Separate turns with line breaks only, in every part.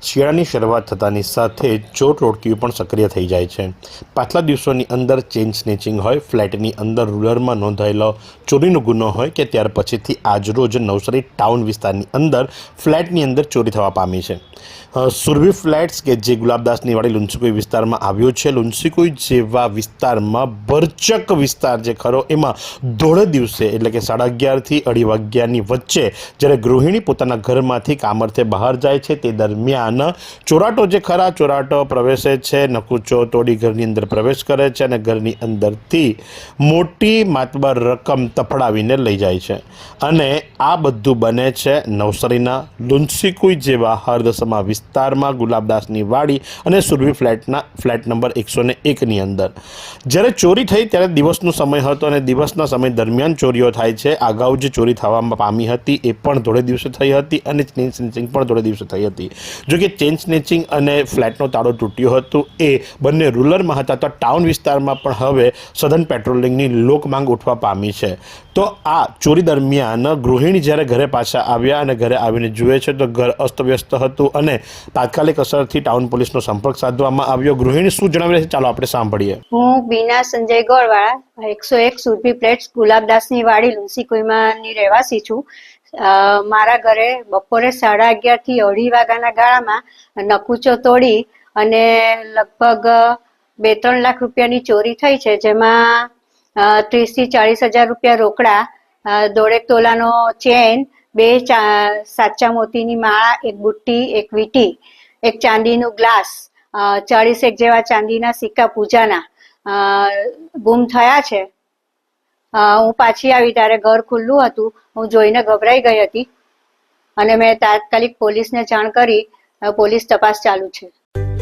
શિયાળાની શરૂઆત થતાની સાથે ચોર ટોળકીઓ પણ સક્રિય થઈ જાય છે. પાછલા દિવસોની અંદર ચેઇન સ્નેચિંગ હોય, ફ્લેટની અંદર રૂલરમાં નોંધાયેલો ચોરીનો ગુનો હોય કે ત્યાર પછીથી આજરોજ નવસારી ટાઉન વિસ્તારની અંદર ફ્લેટની અંદર ચોરી થવા પામી છે. સુરભી ફ્લેટ્સ કે જે ગુલાબદાસની વાડી લુન્સીકોઈ વિસ્તારમાં આવ્યો છે, લુન્સીકોઈ જેવા વિસ્તારમાં ભરચક વિસ્તાર જે ખરો, એમાં ધોળે દિવસે એટલે કે સાડા અગિયારથી અઢી વાગ્યાની વચ્ચે જ્યારે ગૃહિણી પોતાના ઘરમાંથી કામર્થે બહાર જાય છે, તે દરમિયાન ચોરાટો જે ખરા ચોરાટો પ્રવેશે છે, નકુચો તોડી ઘરની અંદર પ્રવેશ કરે છે અને ઘરની અંદરથી મોટી માતબર રકમ તફડાવીને લઈ જાય છે. અને આ બધું બને છે નવસારીના લુન્સીકુઈ જેવા હરદસમા વિસ્તારમાં ગુલાબદાસની વાડી અને સુરભી ફ્લેટના ફ્લેટ નંબર એકસો ને એકની અંદર. જ્યારે ચોરી થઈ ત્યારે દિવસનો સમય હતો અને દિવસના સમય દરમિયાન ચોરીઓ થાય છે. અગાઉ જે ચોરી થવામાં પામી હતી એ પણ થોડે દિવસે થઈ હતી અને ચેન પણ થોડે દિવસે થઈ હતી. જો કે ચેન સ્નેચિંગ અને ફ્લેટનો તાળો તૂટ્યો હતો, એ બંને રૂરલમાં હતા, તો ટાઉન વિસ્તારમાં પણ હવે સઘન પેટ્રોલિંગની લોક માંગ ઉઠવા પામી છે. તો આ ચોરી દરમિયાન ગૃહિણી જ્યારે ઘરે પાછા આવ્યા અને ઘરે આવીને જુએ છે, તો ઘર અસ્તવ્યસ્ત હતું અને તાત્કાલિક અસરથી ટાઉન પોલીસનો સંપર્ક સાધવામાં આવ્યો. ગૃહિણી શું જણાવી છે? ચાલો આપણે સાંભળીએ.
હું બીના સંજય ગોળવાળા, એકસો એક સુરભી પ્લેટ્સ ગુલાબદાસની વાડી લુન્સીકુઈમાંની રહેવાસી છું. મારા ઘરે બપોરે સાડા અગિયારથી અઢી વાગ્યાના ગાળામાં નકુચો તોડી અને લગભગ બે ત્રણ લાખ રૂપિયાની ચોરી થઈ છે, જેમાં ત્રીસથી ચાલીસ હજાર રૂપિયા રોકડા દોઢેક તોલાનો ચેન, બે સાચા મોતીની માળા, એક બુટ્ટી, એક વીટી, એક ચાંદીનું ગ્લાસ ચાળીસ એક જેવા ચાંદીના સિક્કા પૂજાના ગુમ થયા છે. હું પાછી આવી ત્યારે ઘર ખુલ્લું હતું. હું જોઈને ગભરાઈ ગઈ હતી. અને મેં તાત્કાલિક પોલીસને જાણ કરી. પોલીસ તપાસ ચાલુ છે.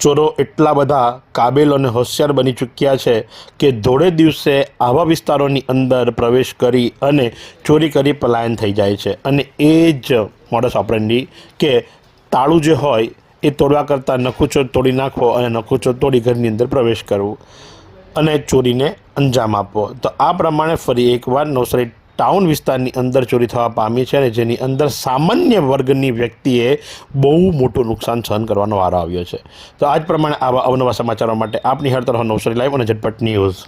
ચોરો એટલા બધા કાબેલ અને હોશિયાર બની ચૂક્યા છે કે ધોળે દિવસે આવા વિસ્તારોની અંદર પ્રવેશ કરી અને ચોરી કરી પલાયન થઈ જાય છે. અને એ જ મોડસ ઓપરેન્ડી કે તાળું જે હોય એ તોડવા કરતાં નખુચો તોડી નાખવો અને નખુચો તોડી ઘરની અંદર પ્રવેશ કરવું અને ચોરીને અંજામ આપવો. તો આ પ્રમાણે ફરી એકવાર નવસારી ટાઉન વિસ્તારની અંદર ચોરી થવા પામી છે અને જેની અંદર સામાન્ય વર્ગની વ્યક્તિએ બહુ મોટું નુકસાન સહન કરવાનો વારો આવ્યો છે. તો આ જ પ્રમાણે આવા અવનવા સમાચારો માટે આપની હર તરફ નવસરી લાઈવ અને ઝટપટ ન્યૂઝ